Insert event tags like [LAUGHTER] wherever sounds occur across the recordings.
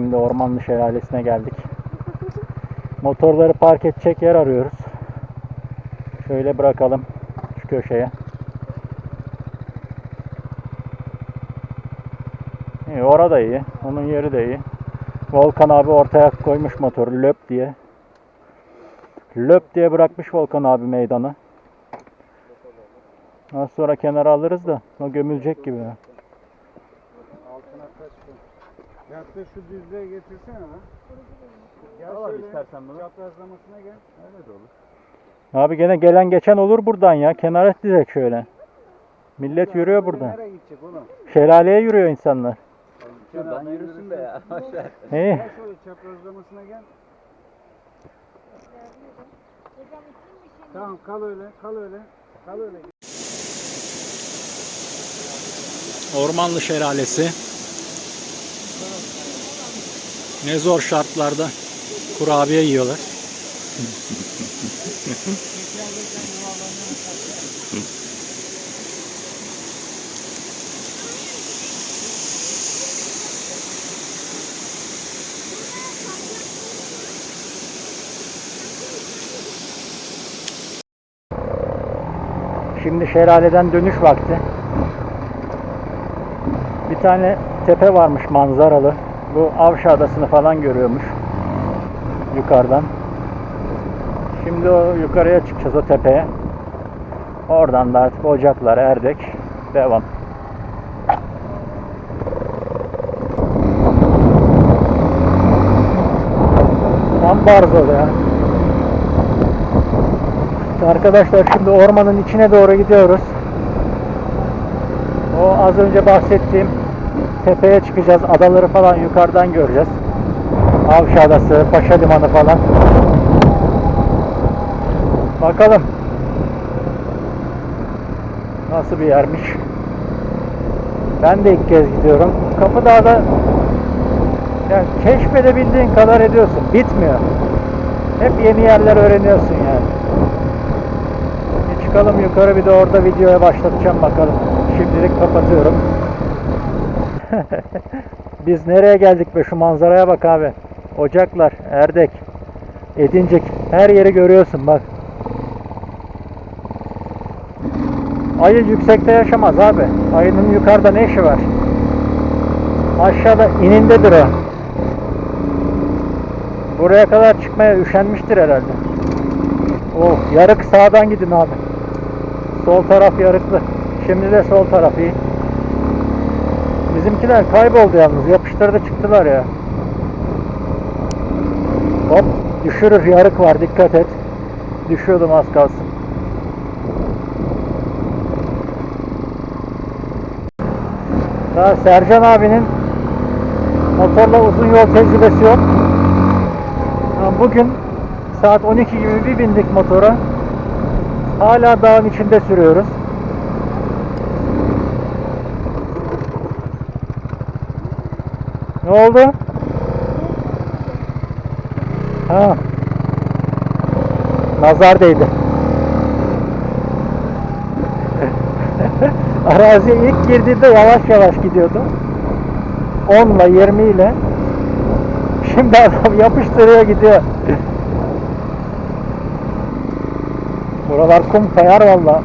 Şimdi Ormanlı Şelalesi'ne geldik. Motorları park edecek yer arıyoruz. Şöyle bırakalım şu köşeye. İyi, orada iyi. Onun yeri de iyi. Volkan abi ortaya koymuş motoru löp diye. Löp diye bırakmış Volkan abi meydanı. Az sonra kenara alırız da o gömülecek gibi. ya. Altına kaçtı. Ya da şu düzlüğe getirsene lan. Gel Al abi şöyle istersen bunu. çaprazlamasına gel. Öyle de olur. Abi gene gelen geçen olur buradan ya. Kenara direkt şöyle. Millet yürüyor buradan. Nereye gidecek oğlum? Şelaleye yürüyor insanlar. Şuradan yürüsün be ya. İyi. Gel şöyle çaprazlamasına gel. Tamam kal öyle, kal öyle. Kal öyle. Ormanlı Şelalesi. Ne zor şartlarda kurabiye yiyorlar. Şimdi şelaleden dönüş vakti. Bir tane tepe varmış manzaralı. Bu Avşa Adası'nı falan görüyormuş. Yukarıdan. Şimdi o yukarıya çıkacağız o tepeye. Oradan da artık Ocaklar, Erdek devam. Tam Barzo'da ya. Arkadaşlar şimdi ormanın içine doğru gidiyoruz. O az önce bahsettiğim tepeye çıkacağız. Adaları falan yukarıdan göreceğiz. Avşa Adası, Paşa Limanı falan. Bakalım. Nasıl bir yermiş. Ben de ilk kez gidiyorum. Kapıdağ'da yani keşfedebildiğin kadar ediyorsun. Bitmiyor. Hep yeni yerler öğreniyorsun yani. Bir çıkalım yukarı bir de orada videoya başlatacağım bakalım. Şimdilik kapatıyorum. [LAUGHS] Biz nereye geldik be şu manzaraya bak abi. Ocaklar, Erdek, Edincik her yeri görüyorsun bak. Ayı yüksekte yaşamaz abi. Ayının yukarıda ne işi var? Aşağıda inindedir o. Buraya kadar çıkmaya üşenmiştir herhalde. Oh, yarık sağdan gidin abi. Sol taraf yarıklı. Şimdi de sol taraf iyi. Bizimkiler kayboldu yalnız. Yapıştırdı çıktılar ya. Hop düşürür yarık var dikkat et. Düşüyordum az kalsın. Daha Sercan abinin motorla uzun yol tecrübesi yok. Bugün saat 12 gibi bir bindik motora. Hala dağın içinde sürüyoruz. Ne oldu? Ha. Nazar değdi. [LAUGHS] Araziye ilk girdiğinde yavaş yavaş gidiyordu. 10 ile 20 ile. Şimdi adam yapıştırıyor gidiyor. Buralar kum kayar valla.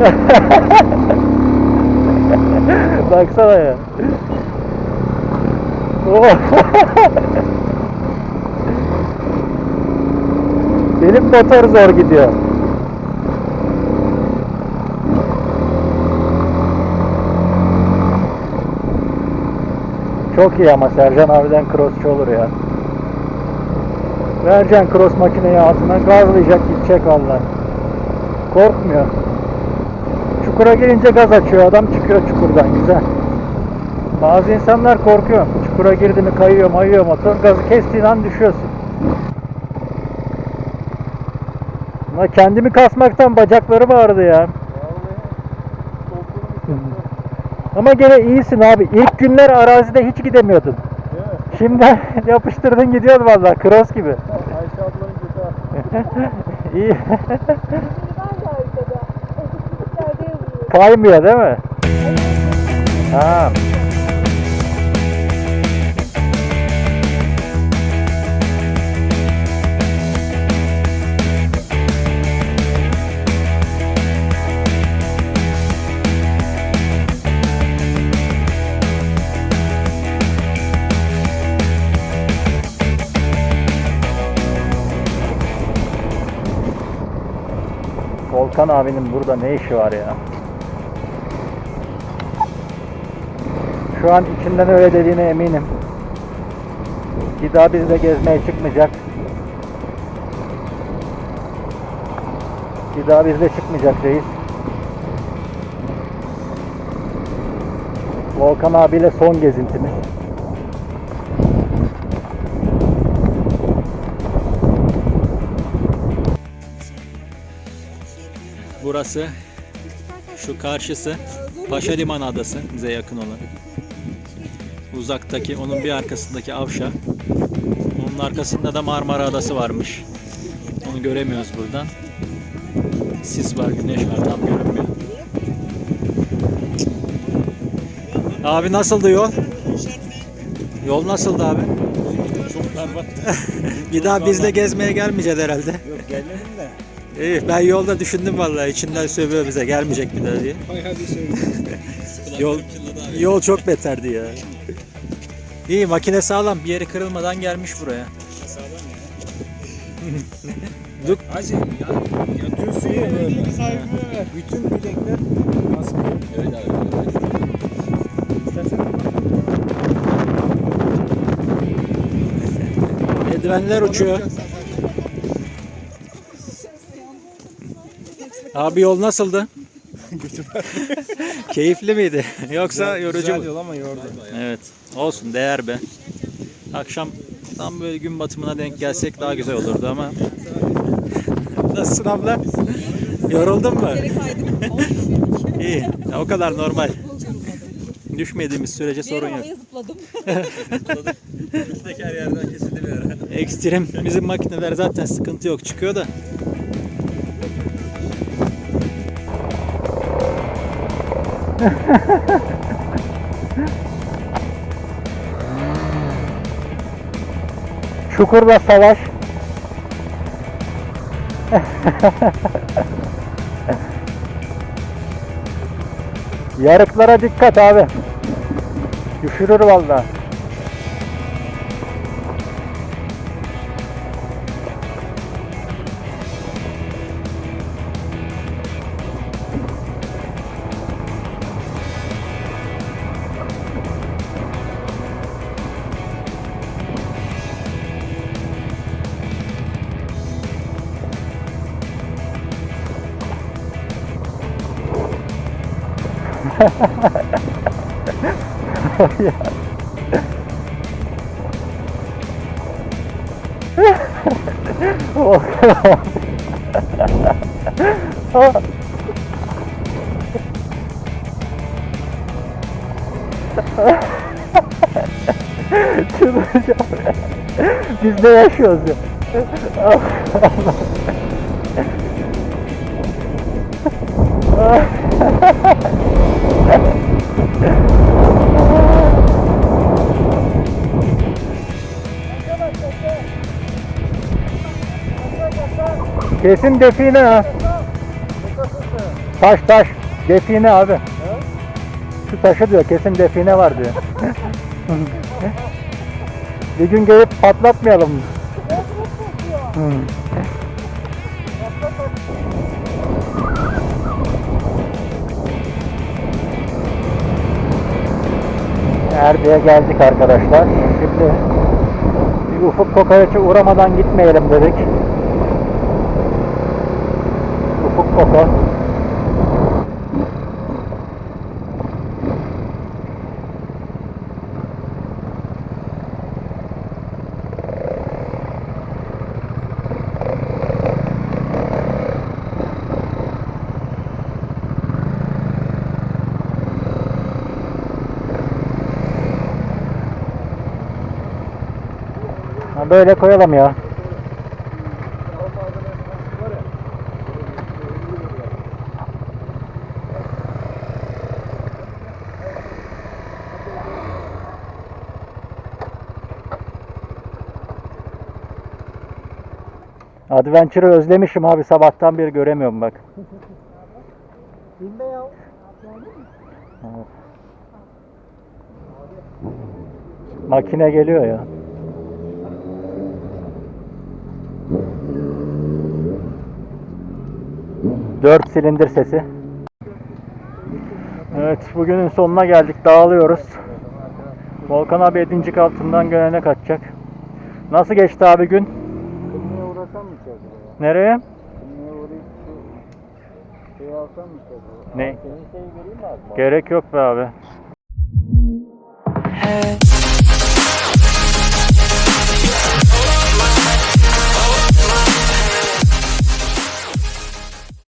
[LAUGHS] Baksana ya. [LAUGHS] Benim motor zor gidiyor. Çok iyi ama Sercan abiden crossçu olur ya. Vereceksin cross makineyi altına gazlayacak gidecek valla. Korkmuyor. Çukura girince gaz açıyor adam çıkıyor çukurdan güzel. Bazı insanlar korkuyor. Çukura girdi mi kayıyor mayıyor motor. Gazı kestiğin an düşüyorsun. Ama kendimi kasmaktan bacaklarım ağrıdı ya. Ama gene iyisin abi. İlk günler arazide hiç gidemiyordun. Şimdi [LAUGHS] yapıştırdın gidiyorsun valla cross gibi. Ayşe ablanın götü [LAUGHS] İyi. [LAUGHS] Kaymıyor değil mi? Ha. Volkan abinin burada ne işi var ya? Şu an içinden öyle dediğine eminim. Bir daha bizle gezmeye çıkmayacak. Bir daha bizle çıkmayacak reis. Volkan abiyle son gezintimiz. Burası şu karşısı Paşa Liman Adası bize yakın olan. Uzaktaki onun bir arkasındaki Avşa. Onun arkasında da Marmara Adası varmış. Onu göremiyoruz buradan. Sis var, güneş var tam görünmüyor. Abi nasıldı yol? Yol nasıldı abi? Çok berbat. [LAUGHS] Bir daha bizle gezmeye gelmeyeceğiz herhalde. İyi ben yolda düşündüm vallahi içinden sövüyor bize gelmeyecek bir daha diye. Bayağı bir. Yol yol çok beterdi ya. İyi makine sağlam bir yeri kırılmadan gelmiş buraya. Duk Hacı ya, yatıyorsun ya böyle. Bütün bilekler baskı. Evet abi. İstersen eldivenler uçuyor. Abi yol nasıldı? [LAUGHS] [LAUGHS] Keyifli miydi? Yoksa yorucu Güzel mu? yol ama yordu. Evet. Olsun değer be. Akşam tam böyle gün batımına denk gelsek daha güzel olurdu ama. [LAUGHS] Nasılsın abla? Yoruldun mu? İyi. O kadar normal. Düşmediğimiz sürece sorun yok. zıpladım. her yerden kesildi bir Ekstrem. Bizim makineler zaten sıkıntı yok. Çıkıyor da. [LAUGHS] Çukurda savaş. [LAUGHS] Yarıklara dikkat abi. Düşürür vallahi. Çıldıracağım. Biz de yaşıyoruz ya. Kesin define ha. Taş taş. Define abi. Şu taşı diyor kesin define var diyor. [LAUGHS] Bir gün gelip patlatmayalım mı? Hı. Erdi'ye geldik arkadaşlar. Şimdi bir ufuk kokoreçe uğramadan gitmeyelim dedik. Ufuk koko. Ha, böyle koyalım ya. Adventure'ı özlemişim abi sabahtan beri göremiyorum bak. Evet. Makine geliyor ya. 4 silindir sesi. Evet bugünün sonuna geldik. Dağılıyoruz. Volkan abi 7. katından Gönen'e kaçacak. Nasıl geçti abi gün? Kımıya uğrasam mı ki acaba? Nereye? Kımıya uğrayıp şu şeyi alsam mı ki acaba? Ne? Senin şeyi göreyim mi abi? Gerek yok be abi. Hey.